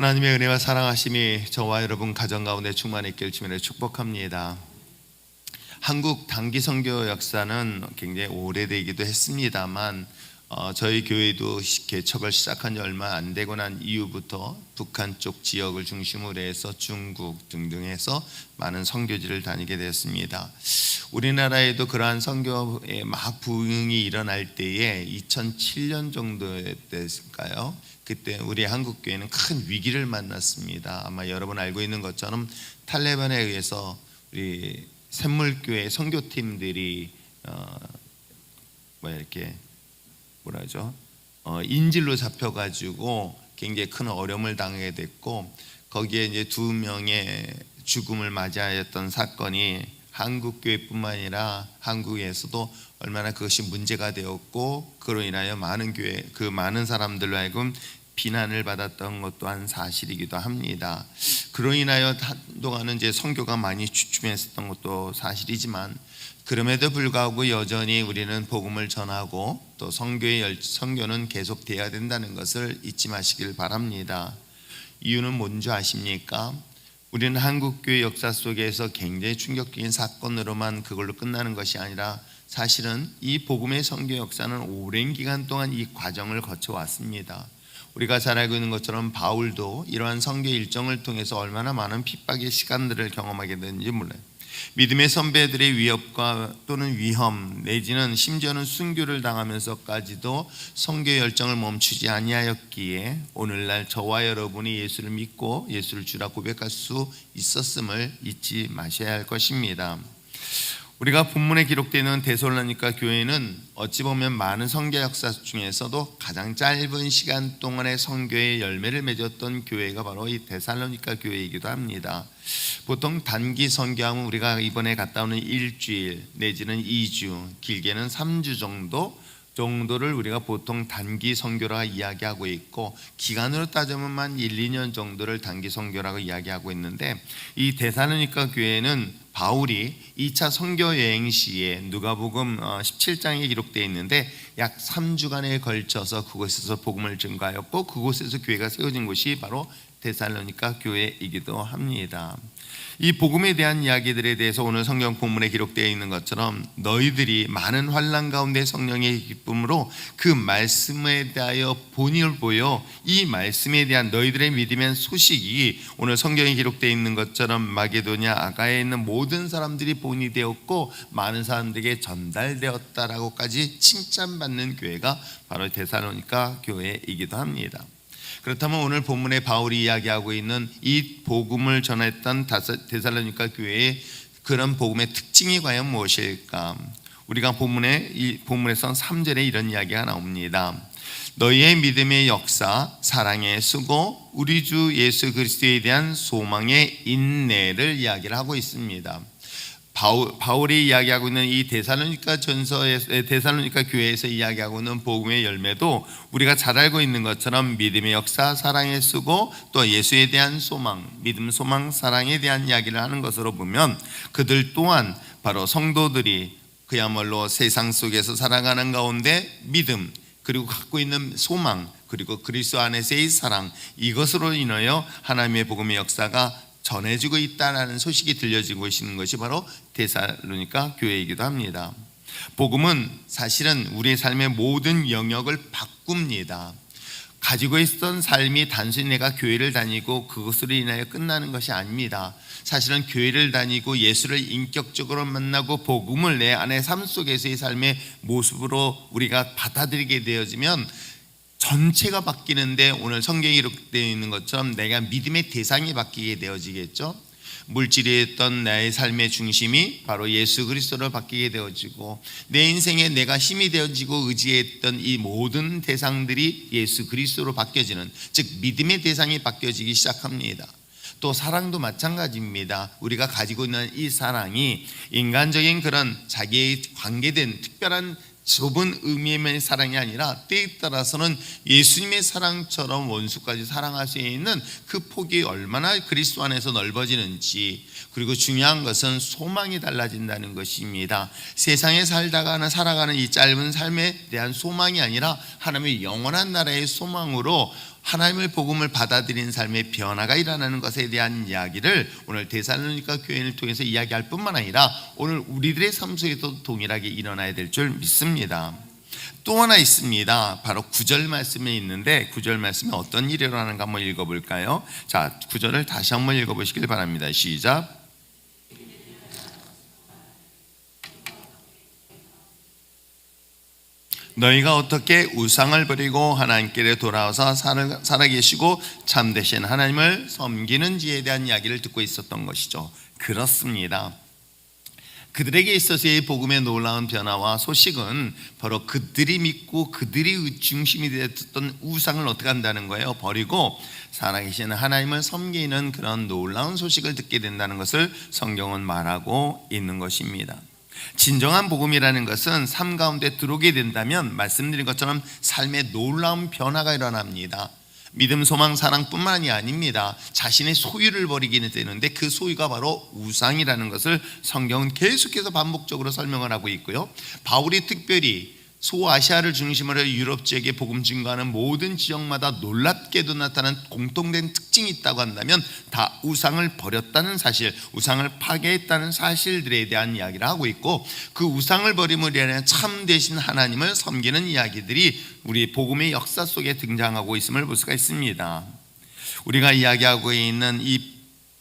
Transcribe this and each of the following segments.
하나님의 은혜와 사랑하심이 저와 여러분 가정 가운데 충만했길 주님의 축복합니다. 한국 단기 선교 역사는 굉장히 오래되기도 했습니다만 어, 저희 교회도 시- 개척을 시작한 지 얼마 안 되고 난 이후부터 북한 쪽 지역을 중심으로 해서 중국 등등 해서 많은 선교지를 다니게 되었습니다. 우리나라에도 그러한 선교의 막 부흥이 일어날 때에 2007년 정도였을까요? 그때 우리 한국 교회는 큰 위기를 만났습니다. 아마 여러분 알고 있는 것처럼 탈레반에 의해서 우리 샘물교회 선교팀들이 어, 뭐 이렇게 뭐라 하죠? 어, 인질로 잡혀가지고 굉장히 큰 어려움을 당하게 됐고 거기에 이제 두 명의 죽음을 맞이하였던 사건이 한국 교회뿐만 아니라 한국에서도 얼마나 그것이 문제가 되었고 그로 인하여 많은 교회 그 많은 사람들로 하여금 비난을 받았던 것 또한 사실이기도 합니다. 그로 인하여 한동안은 이제 선교가 많이 주춤했었던 것도 사실이지만 그럼에도 불구하고 여전히 우리는 복음을 전하고 또 선교의 열- 선교는 계속돼야 된다는 것을 잊지 마시길 바랍니다. 이유는 뭔지 아십니까? 우리는 한국 교회 역사 속에서 굉장히 충격적인 사건으로만 그걸로 끝나는 것이 아니라 사실은 이 복음의 선교 역사는 오랜 기간 동안 이 과정을 거쳐 왔습니다. 우리가 잘 알고 있는 것처럼 바울도 이러한 선교 일정을 통해서 얼마나 많은 핍박의 시간들을 경험하게 됐는지 몰라요. 믿음의 선배들의 위협과 또는 위험 내지는 심지어는 순교를 당하면서까지도 선교 열정을 멈추지 아니하였기에 오늘날 저와 여러분이 예수를 믿고 예수를 주라 고백할 수 있었음을 잊지 마셔야 할 것입니다. 우리가 본문에 기록되어 있는 데솔로니가 교회는 어찌 보면 많은 선교 역사 중에서도 가장 짧은 시간 동안의 선교의 열매를 맺었던 교회가 바로 이 데살로니가 교회이기도 합니다. 보통 단기 선교하면 우리가 이번에 갔다 오는 일주일 내지는 2주, 길게는 3주 정도 정도를 우리가 보통 단기 선교라 이야기하고 있고 기간으로 따지면만 1, 2년 정도를 단기 선교라고 이야기하고 있는데 이 데살로니가 교회는 바울이 2차 선교 여행 시에 누가복음 17장에 기록되어 있는데 약 3주간에 걸쳐서 그곳에서 복음을 증거하였고 그곳에서 교회가 세워진 곳이 바로 데살로니가 교회이기도 합니다. 이 복음에 대한 이야기들에 대해서 오늘 성경 본문에 기록되어 있는 것처럼 너희들이 많은 환란 가운데 성령의 기쁨으로 그 말씀에 대하여 본의를 보여 이 말씀에 대한 너희들의 믿음의 소식이 오늘 성경에 기록되어 있는 것처럼 마게도냐 아가에 있는 모든 사람들이 본이 되었고 많은 사람들에게 전달되었다라고까지 칭찬받는 교회가 바로 데살로니가 교회이기도 합니다. 그렇다면 오늘 본문에 바울이 이야기하고 있는 이 복음을 전했던 데살로니가 교회의 그런 복음의 특징이 과연 무엇일까? 우리가 본문에 이 본문에서 3절에 이런 이야기가 나옵니다. 너희의 믿음의 역사, 사랑의 수고, 우리 주 예수 그리스도에 대한 소망의 인내를 이야기를 하고 있습니다. 바울, 바울 이 이야기하고 있는 이 데살로니가 전서에 데살로니가 교회에서 이야기하고 있는 복음의 열매도 우리가 잘 알고 있는 것처럼 믿음의 역사, 사랑의 수고, 또 예수에 대한 소망, 믿음, 소망, 사랑에 대한 이야기를 하는 것으로 보면 그들 또한 바로 성도들이 그야말로 세상 속에서 살아가는 가운데 믿음 그리고 갖고 있는 소망 그리고 그리스도 안에서의 사랑 이것으로 인하여 하나님의 복음의 역사가 전해지고 있다라는 소식이 들려지고 있는 것이 바로 데살로니가 교회이기도 합니다. 복음은 사실은 우리의 삶의 모든 영역을 바꿉니다. 가지고 있던 삶이 단순히 내가 교회를 다니고 그것으로 인하여 끝나는 것이 아닙니다. 사실은 교회를 다니고 예수를 인격적으로 만나고 복음을 내 안의 삶 속에서의 삶의 모습으로 우리가 받아들이게 되어지면 전체가 바뀌는데 오늘 성경에 기록되어 있는 것처럼 내가 믿음의 대상이 바뀌게 되어지겠죠. 물질이었던 나의 삶의 중심이 바로 예수 그리스도로 바뀌게 되어지고 내 인생에 내가 힘이 되어지고 의지했던 이 모든 대상들이 예수 그리스도로 바뀌어지는 즉 믿음의 대상이 바뀌어지기 시작합니다. 또 사랑도 마찬가지입니다. 우리가 가지고 있는 이 사랑이 인간적인 그런 자기의 관계된 특별한 좁은 의미의 사랑이 아니라 때에 따라서는 예수님의 사랑처럼 원수까지 사랑할 수 있는 그 폭이 얼마나 그리스도 안에서 넓어지는지 그리고 중요한 것은 소망이 달라진다는 것입니다. 세상에 살다가는 살아가는 이 짧은 삶에 대한 소망이 아니라 하나님의 영원한 나라의 소망으로 하나님의 복음을 받아들인 삶의 변화가 일어나는 것에 대한 이야기를 오늘 데살로니가 교회를 통해서 이야기할 뿐만 아니라 오늘 우리들의 삶 속에도 동일하게 일어나야 될 줄 믿습니다. 또 하나 있습니다. 바로 구절 말씀에 있는데 구절 말씀에 어떤 일이 일어나는가 한번 읽어볼까요? 자, 구절을 다시 한번 읽어보시길 바랍니다. 시작. 너희가 어떻게 우상을 버리고 하나님께 돌아와서 살아, 살아계시고 참되신 하나님을 섬기는지에 대한 이야기를 듣고 있었던 것이죠. 그렇습니다. 그들에게 있어서의 복음의 놀라운 변화와 소식은 바로 그들이 믿고 그들이 중심이 되었던 우상을 어떻게 한다는 거예요. 버리고 살아계시는 하나님을 섬기는 그런 놀라운 소식을 듣게 된다는 것을 성경은 말하고 있는 것입니다. 진정한 복음이라는 것은 삶 가운데 들어오게 된다면 말씀드린 것처럼 삶의 놀라운 변화가 일어납니다. 믿음, 소망, 사랑뿐만이 아닙니다. 자신의 소유를 버리기는 되는데 그 소유가 바로 우상이라는 것을 성경은 계속해서 반복적으로 설명을 하고 있고요. 바울이 특별히 소아시아를 중심으로 유럽 지역에 복음 증거하는 모든 지역마다 놀랍게도 나타난 공통된 특징이 있다고 한다면 다 우상을 버렸다는 사실, 우상을 파괴했다는 사실들에 대한 이야기를 하고 있고 그 우상을 버림으로 인해 참 되신 하나님을 섬기는 이야기들이 우리 복음의 역사 속에 등장하고 있음을 볼 수가 있습니다. 우리가 이야기하고 있는 이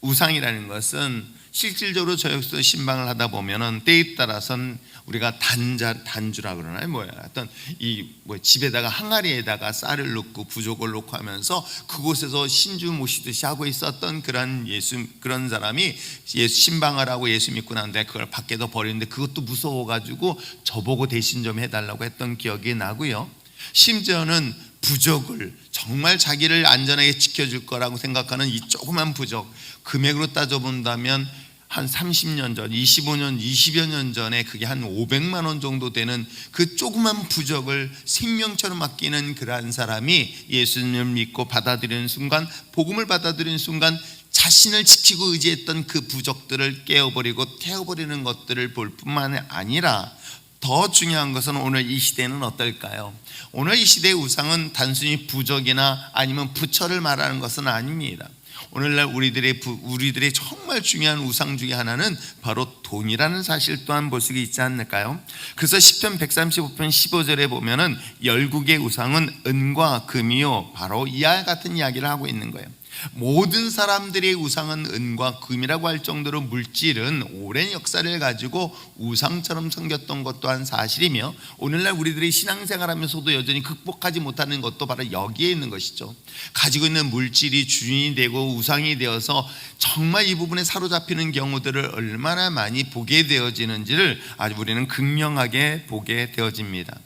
우상이라는 것은 실질적으로 저역서 신방을 하다 보면은 때에 따라서는 우리가 단자 단주라 그러나요? 뭐야? 어떤 이 뭐 집에다가 항아리에다가 쌀을 넣고 부족을 넣고 하면서 그곳에서 신주 모시듯이 하고 있었던 그런 예수 그런 사람이 예수 신방을 하고 예수 믿고 난데 그걸 밖에도 버리는데 그것도 무서워 가지고 저보고 대신 좀 해달라고 했던 기억이 나고요. 심지어는 부적을 정말 자기를 안전하게 지켜줄 거라고 생각하는 이 조그만 부적 금액으로 따져본다면 한 30년 전, 25년, 20여 년 전에 그게 한 500만 원 정도 되는 그 조그만 부적을 생명처럼 맡기는 그러한 사람이 예수님을 믿고 받아들이는 순간, 복음을 받아들이는 순간 자신을 지키고 의지했던 그 부적들을 깨어버리고 태워버리는 것들을 볼 뿐만 아니라 더 중요한 것은 오늘 이 시대는 어떨까요? 오늘 이 시대의 우상은 단순히 부적이나 아니면 부처를 말하는 것은 아닙니다. 오늘날 우리들의 부, 우리들의 정말 중요한 우상 중에 하나는 바로 돈이라는 사실 또한 볼 수 있지 않을까요? 그래서 시편 135편 15절에 보면은 열국의 우상은 은과 금이요 바로 이와 같은 이야기를 하고 있는 거예요. 모든 사람들의 우상은 은과 금이라고 할 정도로 물질은 오랜 역사를 가지고 우상처럼 생겼던 것 또한 사실이며 오늘날 우리들이 신앙생활하면서도 여전히 극복하지 못하는 것도 바로 여기에 있는 것이죠. 가지고 있는 물질이 주인이 되고 우상이 되어서 정말 이 부분에 사로잡히는 경우들을 얼마나 많이 보게 되어지는지를 아주 우리는 극명하게 보게 되어집니다.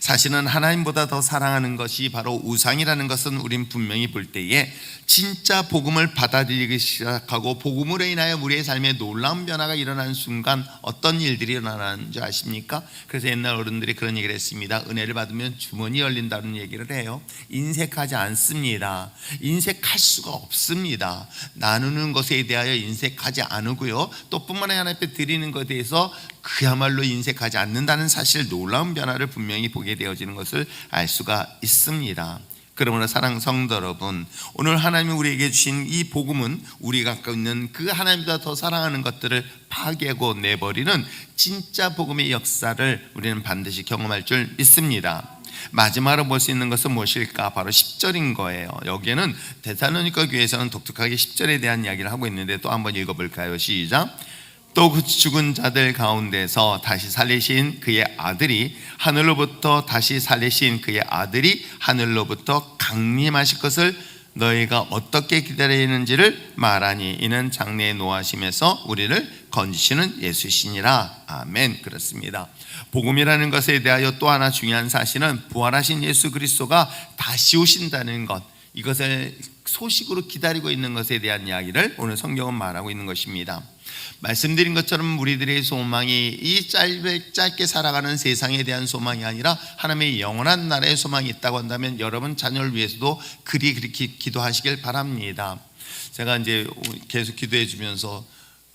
사실은 하나님보다 더 사랑하는 것이 바로 우상이라는 것은 우린 분명히 볼 때에 진짜 복음을 받아들이기 시작하고 복음으로 인하여 우리의 삶에 놀라운 변화가 일어나는 순간 어떤 일들이 일어나는 줄 아십니까? 그래서 옛날 어른들이 그런 얘기를 했습니다. 은혜를 받으면 주머니 열린다는 얘기를 해요. 인색하지 않습니다. 인색할 수가 없습니다. 나누는 것에 대하여 인색하지 않고요. 또 뿐만 아니라 하나님 앞에 드리는 것에 대해서 그야말로 인색하지 않는다는 사실 놀라운 변화를 분명히 보게 되어지는 것을 알 수가 있습니다. 그러므로 사랑 성도 여러분, 오늘 하나님이 우리에게 주신 이 복음은 우리가 갖고 있는 그 하나님보다 더 사랑하는 것들을 파괴하고 내버리는 진짜 복음의 역사를 우리는 반드시 경험할 줄 믿습니다. 마지막으로 볼 수 있는 것은 무엇일까? 바로 10절인 거예요. 여기에는 대사로니까 교회에서는 독특하게 10절에 대한 이야기를 하고 있는데 또 한번 읽어볼까요? 시작. 또 그 죽은 자들 가운데서 다시 살리신 그의 아들이 하늘로부터 다시 살리신 그의 아들이 하늘로부터 강림하실 것을 너희가 어떻게 기다리는지를 말하니 이는 장래에 노하심에서 우리를 건지시는 예수시니라. 아멘. 그렇습니다. 복음이라는 것에 대하여 또 하나 중요한 사실은 부활하신 예수 그리스도가 다시 오신다는 것 이것을 소식으로 기다리고 있는 것에 대한 이야기를 오늘 성경은 말하고 있는 것입니다 말씀드린 것처럼 우리들의 소망이 이 짧게, 짧게 살아가는 세상에 대한 소망이 아니라 하나님의 영원한 나라의 소망이 있다고 한다면 여러분 자녀를 위해서도 그리 그렇게 기도하시길 바랍니다. 제가 이제 계속 기도해 주면서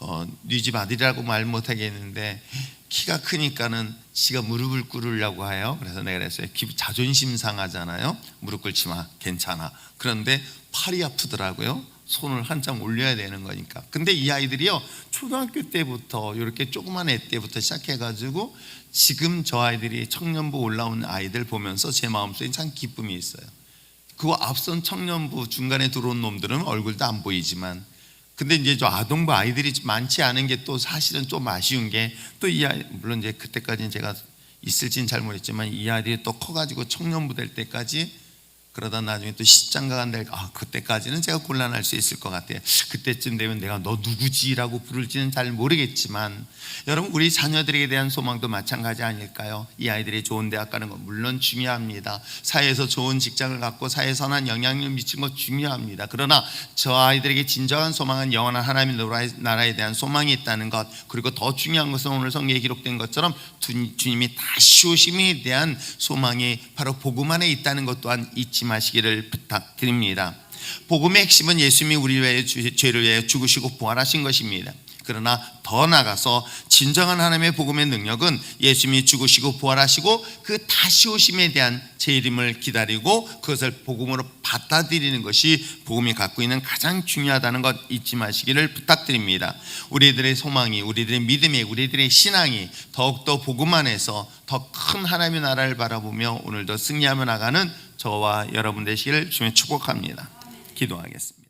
어, 네집 아들이라고 말 못하겠는데 키가 크니까는 지가 무릎을 꿇으려고 해요. 그래서 내가 그랬어요. 기- 자존심 상하잖아요. 무릎 꿇지 마. 괜찮아. 그런데 팔이 아프더라고요. 손을 한참 올려야 되는 거니까. 근데 이 아이들이요. 초등학교 때부터 이렇게 조그만 애 때부터 시작해 가지고 지금 저 아이들이 청년부 올라온 아이들 보면서 제 마음속에 참 기쁨이 있어요. 그 앞선 청년부 중간에 들어온 놈들은 얼굴도 안 보이지만 근데 이제 저 아동부 아이들이 많지 않은 게 또 사실은 좀 아쉬운 게 또 이 아이 물론 이제 그때까지는 제가 있을지는 잘 모르겠지만 이 아이들이 또 커가지고 청년부 될 때까지 그러다 나중에 또 시장가 간다 아 그때까지는 제가 곤란할 수 있을 것 같아요. 그때쯤 되면 내가 너 누구지라고 부를지는 잘 모르겠지만 여러분 우리 자녀들에게 대한 소망도 마찬가지 아닐까요? 이 아이들이 좋은 대학 가는 건 물론 중요합니다. 사회에서 좋은 직장을 갖고 사회에 선한 영향력을 미치는 것 중요합니다. 그러나 저 아이들에게 진정한 소망은 영원한 하나님의 나라에- 대한 소망이 있다는 것. 그리고 더 중요한 것은 오늘 성경에 기록된 것처럼 주- 주님이 다시 오심에 대한 소망이 바로 복음 안에 있다는 것 또한 잊지 마시기를 부탁드립니다. 복음의 핵심은 예수님이 우리 위해 주- 죄를 위해 죽으시고 부활하신 것입니다. 그러나 더 나아가서 진정한 하나님의 복음의 능력은 예수님이 죽으시고 부활하시고 그 다시 오심에 대한 재림을 기다리고 그것을 복음으로 받아들이는 것이 복음이 갖고 있는 가장 중요하다는 것 잊지 마시기를 부탁드립니다. 우리들의 소망이 우리들의 믿음이 우리들의 신앙이 더욱더 복음 안에서 더 큰 하나님의 나라를 바라보며 오늘도 승리하며 나가는 저와 여러분 되시기를 주님 축복합니다. 기도하겠습니다.